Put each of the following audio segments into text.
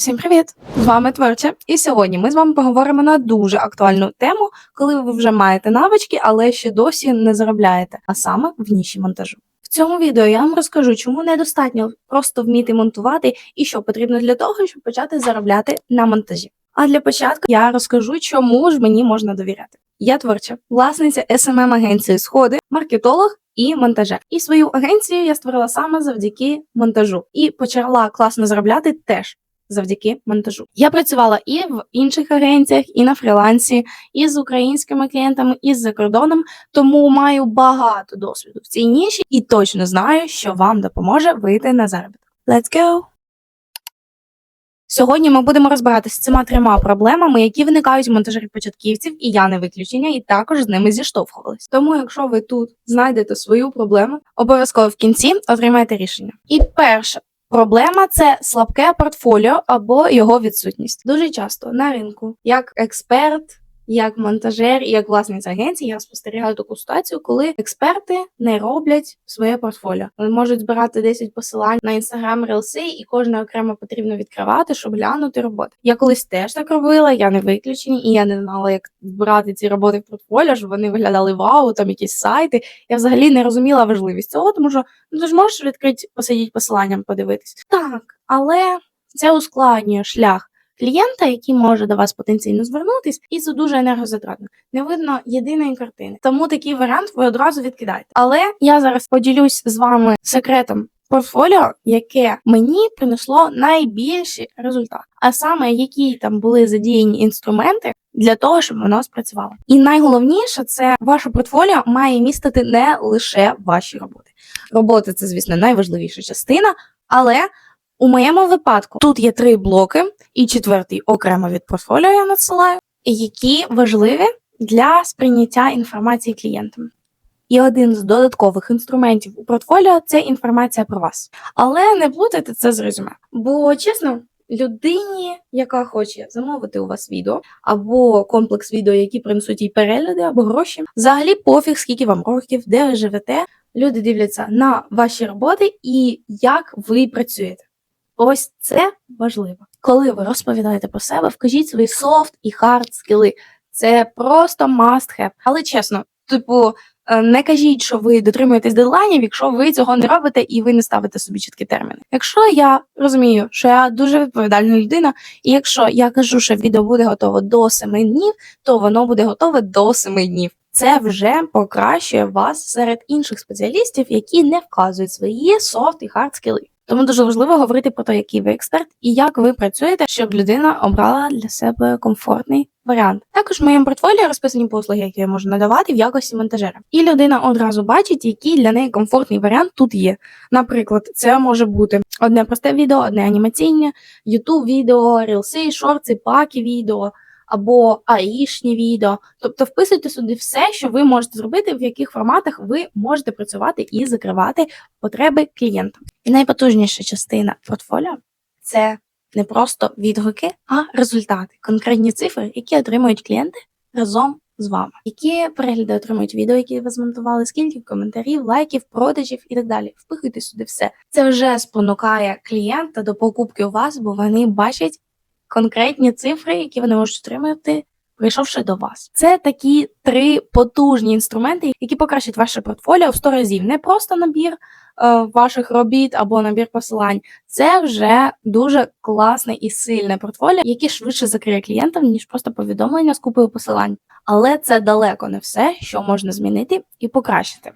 Всім привіт! З вами Творча, і сьогодні ми з вами поговоримо на дуже актуальну тему, коли ви вже маєте навички, але ще досі не заробляєте, а саме в ніші монтажу. В цьому відео я вам розкажу, чому недостатньо просто вміти монтувати і що потрібно для того, щоб почати заробляти на монтажі. А для початку я розкажу, чому ж мені можна довіряти. Я творча, власниця smm агенції Сходи, маркетолог і монтажер. І свою агенцію я створила саме завдяки монтажу і почала класно заробляти теж завдяки монтажу. Я працювала і в інших агенціях, і на фрілансі, і з українськими клієнтами, і за кордоном, тому маю багато досвіду в цій ніші і точно знаю, що вам допоможе вийти на заробіток. Let's go! Сьогодні ми будемо розбиратися з цими трьома проблемами, які виникають у монтажерів початківців, і я не виключення, і також з ними зіштовхувалась. Тому, якщо ви тут знайдете свою проблему, обов'язково в кінці отримаєте рішення. І перша проблема це слабке портфоліо або його відсутність. Дуже часто на ринку, як експерт. Як монтажер і як власниця агенції я спостерігаю таку ситуацію, коли експерти не роблять своє портфоліо. Вони можуть збирати 10 посилань на інстаграм релси, і кожне окремо потрібно відкривати, щоб глянути роботи. Я колись теж так робила, я не виключені, і я не знала, як збирати ці роботи в портфоліо, щоб вони виглядали вау, там якісь сайти. Я взагалі не розуміла важливість цього, тому що ну ти ж можеш відкрити, посидіти посиланням, подивитись. Так, але це ускладнює шлях клієнта, який може до вас потенційно звернутись, і це дуже енергозатратно. Не видно єдиної картини. Тому такий варіант ви одразу відкидаєте. Але я зараз поділюсь з вами секретом. Портфоліо, яке мені принесло найбільші результати, а саме які там були задіяні інструменти для того, щоб воно спрацювало. І найголовніше це ваше портфоліо має містити не лише ваші роботи. Роботи це, звісно, найважливіша частина, але у моєму випадку тут є три блоки, і четвертий окремо від портфоліо я надсилаю, які важливі для сприйняття інформації клієнтам. І один з додаткових інструментів у портфоліо це інформація про вас. Але не плутайте це з резюме. Бо чесно, людині, яка хоче замовити у вас відео, або комплекс відео, які принесуть їй перегляди або гроші, взагалі пофіг, скільки вам років, де ви живете. Люди дивляться на ваші роботи і як ви працюєте. Ось це важливо. Коли ви розповідаєте про себе, вкажіть свої софт і хард скіли. Це просто must have. Але чесно, типу, е, не кажіть, що ви дотримуєтесь дедлайнів, якщо ви цього не робите і ви не ставите собі чіткі терміни. Якщо я розумію, що я дуже відповідальна людина, і якщо я кажу, що відео буде готово до 7 днів, то воно буде готове до 7 днів. Це вже покращує вас серед інших спеціалістів, які не вказують свої софт і хард скіли. Тому дуже важливо говорити про те, який ви експерт і як ви працюєте, щоб людина обрала для себе комфортний варіант. Також в моєму портфоліо розписані послуги, які я можу надавати в якості монтажера. І людина одразу бачить, який для неї комфортний варіант тут є. Наприклад, це може бути одне просте відео, одне анімаційне, youtube відео, рілси, шорти, паки відео або аїшні відео. Тобто вписуйте сюди все, що ви можете зробити, в яких форматах ви можете працювати і закривати потреби клієнта. І найпотужніша частина портфоліо це не просто відгуки, а результати, конкретні цифри, які отримують клієнти разом з вами. Які перегляди отримують відео, які ви змонтували, скільки коментарів, лайків, продажів і так далі. Впихуйте сюди все. Це вже спонукає клієнта до покупки у вас, бо вони бачать конкретні цифри, які вони можуть отримати, прийшовши до вас. Це такі три потужні інструменти, які покращать ваше портфоліо в 100 разів. Не просто набір е, ваших робіт або набір посилань. Це вже дуже класне і сильне портфоліо, яке швидше закриє клієнтам, ніж просто повідомлення з купою посилань. Але це далеко не все, що можна змінити і покращити.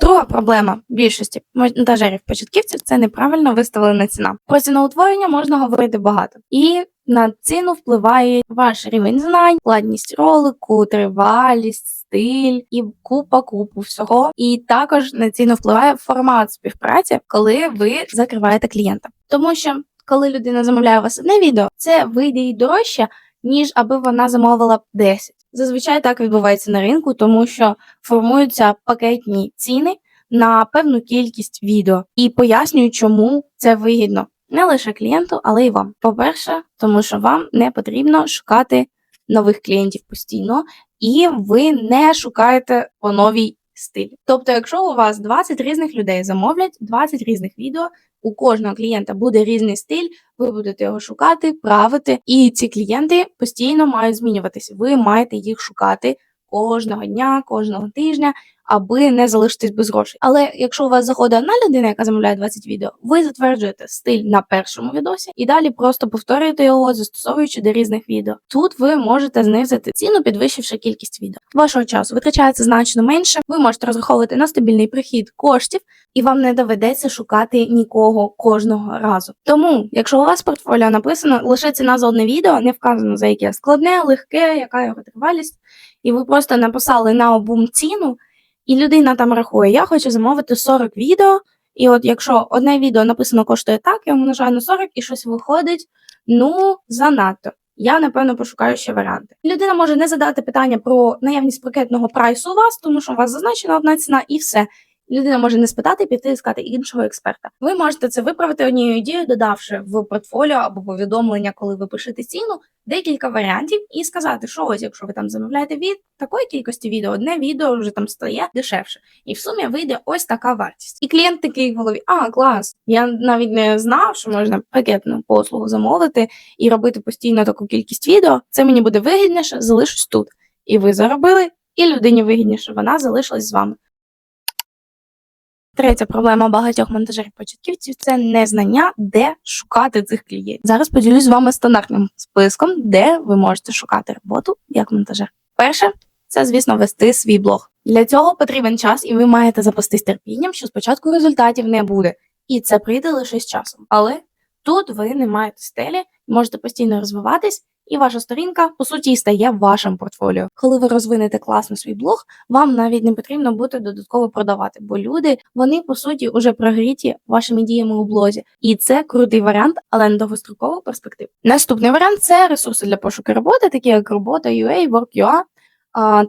Друга проблема більшості монтажерів початківців це неправильно виставлена ціна. Про ціноутворення можна говорити багато, і на ціну впливає ваш рівень знань, складність ролику, тривалість, стиль і купа купу всього. І також на ціну впливає формат співпраці, коли ви закриваєте клієнта. Тому що коли людина замовляє у вас одне відео, це вийде їй дорожче, ніж аби вона замовила 10. Зазвичай так відбувається на ринку, тому що формуються пакетні ціни на певну кількість відео і пояснюю, чому це вигідно не лише клієнту, але й вам. По-перше, тому що вам не потрібно шукати нових клієнтів постійно, і ви не шукаєте по новій стилі. Тобто, якщо у вас 20 різних людей замовлять 20 різних відео, У кожного клієнта буде різний стиль, ви будете його шукати, правити, і ці клієнти постійно мають змінюватися. Ви маєте їх шукати кожного дня, кожного тижня, аби не залишитись без грошей. Але якщо у вас заходить одна людина, яка замовляє 20 відео, ви затверджуєте стиль на першому відосі і далі просто повторюєте його, застосовуючи до різних відео. Тут ви можете знизити ціну, підвищивши кількість відео. Вашого часу витрачається значно менше. Ви можете розраховувати на стабільний прихід коштів, і вам не доведеться шукати нікого кожного разу. Тому, якщо у вас портфоліо написано лише ціна за одне відео, не вказано за яке складне, легке, яка його тривалість, і ви просто написали на обум ціну. І людина там рахує, я хочу замовити 40 відео, і от якщо одне відео написано коштує так, я умножаю на 40 і щось виходить, ну, занадто. Я, напевно, пошукаю ще варіанти. Людина може не задати питання про наявність пакетного прайсу у вас, тому що у вас зазначена одна ціна і все. Людина може не спитати, піти і сказати іншого експерта. Ви можете це виправити однією дією, додавши в портфоліо або повідомлення, коли ви пишете ціну, декілька варіантів, і сказати, що ось, якщо ви там замовляєте від такої кількості відео, одне відео вже там стає дешевше, і в сумі вийде ось така вартість. І клієнт такий в голові: а клас, я навіть не знав, що можна пакетну послугу замовити і робити постійно таку кількість відео. Це мені буде вигідніше, залишусь тут. І ви заробили, і людині вигідніше, вона залишилась з вами. Третя проблема багатьох монтажерів-початківців це незнання, де шукати цих клієнтів. Зараз поділюсь з вами стандартним списком, де ви можете шукати роботу як монтажер. Перше, це, звісно, вести свій блог. Для цього потрібен час, і ви маєте запастись терпінням, що спочатку результатів не буде. І це прийде лише з часом. Але тут ви не маєте стелі, можете постійно розвиватись, і ваша сторінка, по суті, стає вашим портфоліо. Коли ви розвинете класно свій блог, вам навіть не потрібно буде додатково продавати, бо люди вони по суті вже прогріті вашими діями у блозі, і це крутий варіант, але на довгострокову перспективу. Наступний варіант це ресурси для пошуку роботи, такі як робота UA, Work.ua.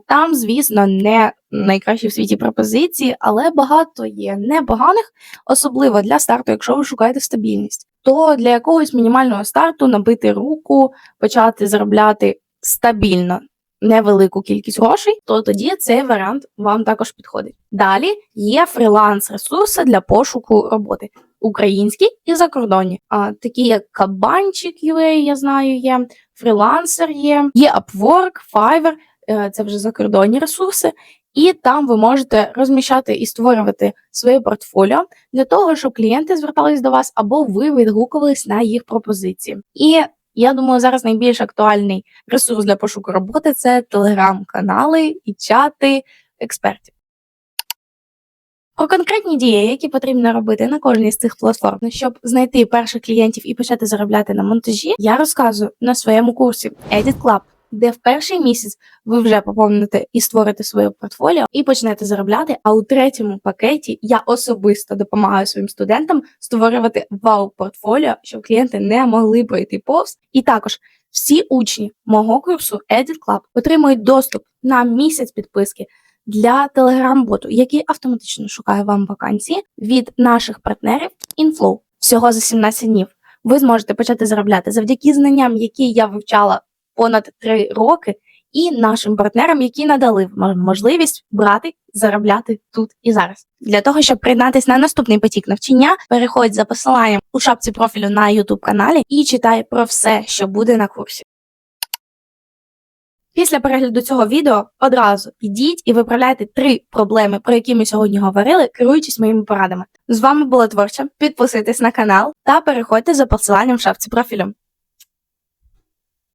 Там, звісно, не найкращі в світі пропозиції, але багато є непоганих, особливо для старту, якщо ви шукаєте стабільність. То для якогось мінімального старту набити руку, почати заробляти стабільно невелику кількість грошей, то тоді цей варіант вам також підходить. Далі є фріланс-ресурси для пошуку роботи. Українські і закордонні, а такі як Кабанчик UA, я знаю, є фрілансер є, є Upwork, Fiverr, е, це вже закордонні ресурси, і там ви можете розміщати і створювати своє портфоліо для того, щоб клієнти звертались до вас або ви відгукувались на їх пропозиції. І я думаю, зараз найбільш актуальний ресурс для пошуку роботи це телеграм-канали і чати експертів. Про конкретні дії, які потрібно робити на кожній з цих платформ, щоб знайти перших клієнтів і почати заробляти на монтажі, я розказую на своєму курсі Edit Club, де в перший місяць ви вже поповните і створите своє портфоліо і почнете заробляти. А у третьому пакеті я особисто допомагаю своїм студентам створювати вау-портфоліо, щоб клієнти не могли пройти повз. І також всі учні мого курсу Edit Club отримують доступ на місяць підписки для телеграм-боту, який автоматично шукає вам вакансії від наших партнерів Inflow. Всього за 17 днів. Ви зможете почати заробляти завдяки знанням, які я вивчала понад 3 роки, і нашим партнерам, які надали можливість брати, заробляти тут і зараз. Для того, щоб приєднатися на наступний потік навчання, переходь за посиланням у шапці профілю на YouTube каналі і читай про все, що буде на курсі. Після перегляду цього відео одразу ідіть і виправляйте три проблеми, про які ми сьогодні говорили, керуючись моїми порадами. З вами була творча. Підписуйтесь на канал та переходьте за посиланням в шапці профілю.